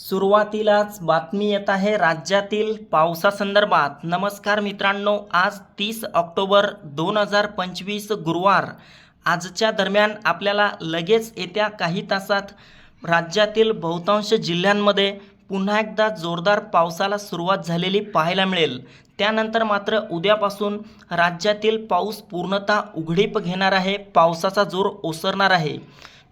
सुरुवातीलाच बातमी येत आहे राज्यातील पावसासंदर्भात. नमस्कार मित्रांनो आज तीस ऑक्टोबर दोन हजार पंचवीस गुरुवार. आजच्या दरम्यान आपल्याला लगेच येत्या काही तासात राज्यातील बहुतांश जिल्ह्यांमध्ये पुन्हा एकदा जोरदार पावसाला सुरुवात झालेली पाहायला मिळेल. त्यानंतर मात्र उद्यापासून राज्यातील पाऊस पूर्णतः उघडीप घेणार आहे पावसाचा जोर ओसरणार आहे.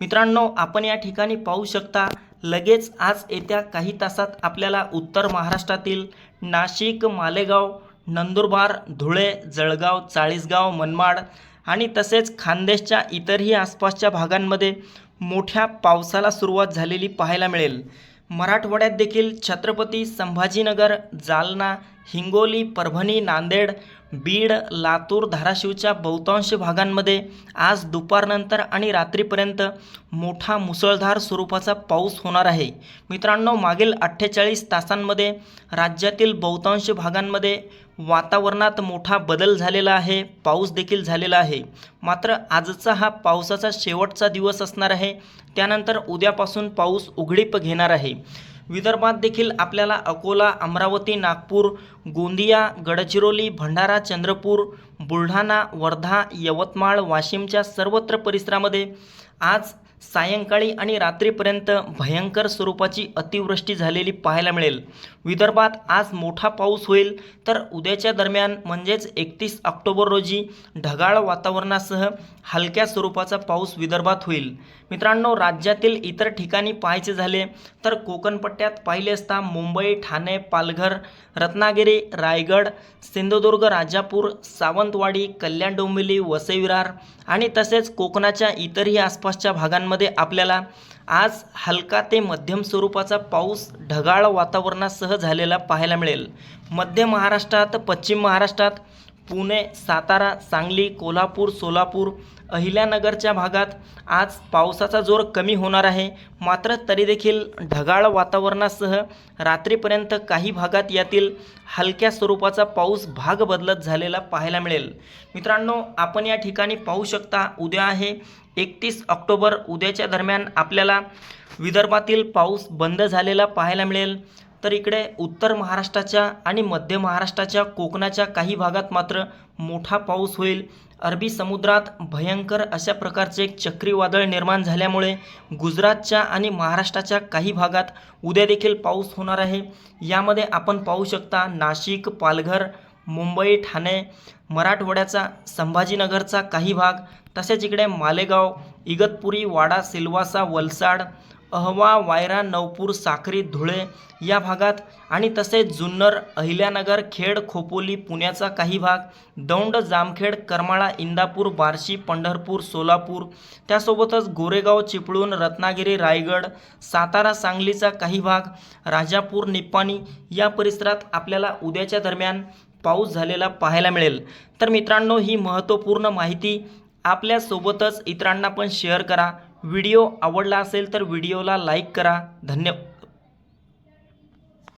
मित्रांनो आपण या ठिकाणी पाहू शकता लगेच आज येत्या काही तासात आपल्याला उत्तर महाराष्ट्रातील नाशिक मालेगाव नंदुरबार धुळे जळगाव चाळीसगाव मनमाड आणि तसेच खानदेशच्या इतरही आसपासच्या भागांमध्ये मोठ्या पावसाला सुरुवात झालेली पाहायला मिळेल. मराठवाड्यात देखील छत्रपती संभाजीनगर जालना हिंगोली परभणी नांदेड बीड लातूर धाराशिवच्या बहुतांश भागांमध्ये आज दुपारनंतर आणि रात्रीपर्यंत मोठा मुसळधार स्वरूपाचा पाऊस होणार आहे. मित्रांनो मागील अठ्ठेचाळीस तासांमध्ये राज्यातील बहुतांश भागांमध्ये वातावरणात मोठा बदल झालेला आहे पाऊस देखील झालेला आहे. मात्र आजचा हा पावसाचा शेवटचा दिवस असणार आहे. त्यानंतर उद्यापासून पाऊस उघडीप घेणार आहे. विदर्भात देखील आपल्याला अकोला अमरावती नागपूर गोंदिया गडचिरोली भंडारा चंद्रपूर बुलढाणा वर्धा यवतमाळ वाशिमच्या सर्वत्र परिसरामध्ये आज सायंकाळी आणि रात्रीपर्यंत भयंकर स्वरूपाची अतिवृष्टी झालेली पाहायला मिळेल. विदर्भात आज मोठा पाऊस होईल तर उद्याच्या दरम्यान म्हणजेच एकतीस ऑक्टोबर रोजी ढगाळ वातावरणासह हलक्या स्वरूपाचा पाऊस विदर्भात होईल. मित्रांनो राज्यातील इतर ठिकाणी पाहायचे झाले तर कोकणपट्ट्यात पाहिले असता मुंबई ठाणे पालघर रत्नागिरी रायगड सिंधुदुर्ग राजापूर सावंतवाडी कल्याण डोंबिवली वसईविरार आणि तसेच कोकणाच्या इतरही आसपासच्या भागांमध्ये आपल्याला आज हलका ते मध्यम स्वरूपाचा पाऊस ढगाळ वातावरणासह झालेला पाहायला मिळेल. मध्य महाराष्ट्रात पश्चिम महाराष्ट्रात पुणे सातारा सांगली कोल्हापूर सोलापूर अहिल्यानगरच्या भागात आज पावसाचा जोर कमी होणार आहे. मात्र तरी देखील ढगाळ वातावरणासह रात्रीपर्यंत काही भागात यातील हलक्या स्वरूपाचा पाऊस भाग बदलत झालेला पाहायला मिळेल. मित्रांनो आपण या ठिकाणी पाहू शकता उद्या आहे एकतीस ऑक्टोबर. उद्याच्या दरम्यान आपल्याला विदर्भातील पाऊस बंद झालेला पाहायला मिळेल. तर इकडे उत्तर महाराष्ट्राच्या आणि मध्य महाराष्ट्राच्या कोकणाच्या काही भागात मात्र मोठा पाऊस होईल. अरबी समुद्रात भयंकर अशा प्रकारचे एक चक्रीवादळ निर्माण झाल्यामुळे गुजरातच्या आणि महाराष्ट्राच्या काही भागात उद्या देखील पाऊस होणार आहे. यामध्ये आपण पाहू शकता नाशिक पालघर मुंबई ठाणे मराठवाड्याचा संभाजीनगरचा काही भाग तसेच इकडे मालेगाव इगतपुरी वाडा सिल्वासा वलसाड अहवा वायरा नवपूर साखरी धुळे या भागात आणि तसेच जुन्नर अहिल्यानगर खेड खोपोली पुण्याचा काही भाग दौंड जामखेड करमाळा इंदापूर बार्शी पंढरपूर सोलापूर त्यासोबतच गोरेगाव चिपळूण रत्नागिरी रायगड सातारा सांगलीचा काही भाग राजापूर निप्पाणी या परिसरात आपल्याला उद्याच्या दरम्यान पाऊस झालेला पाहायला मिळेल. तर मित्रांनो ही महत्त्वपूर्ण माहिती आपल्यासोबतच इतरांना पण शेअर करा. व्हिडिओ आवडला असेल तर व्हिडिओला लाईक करा. धन्य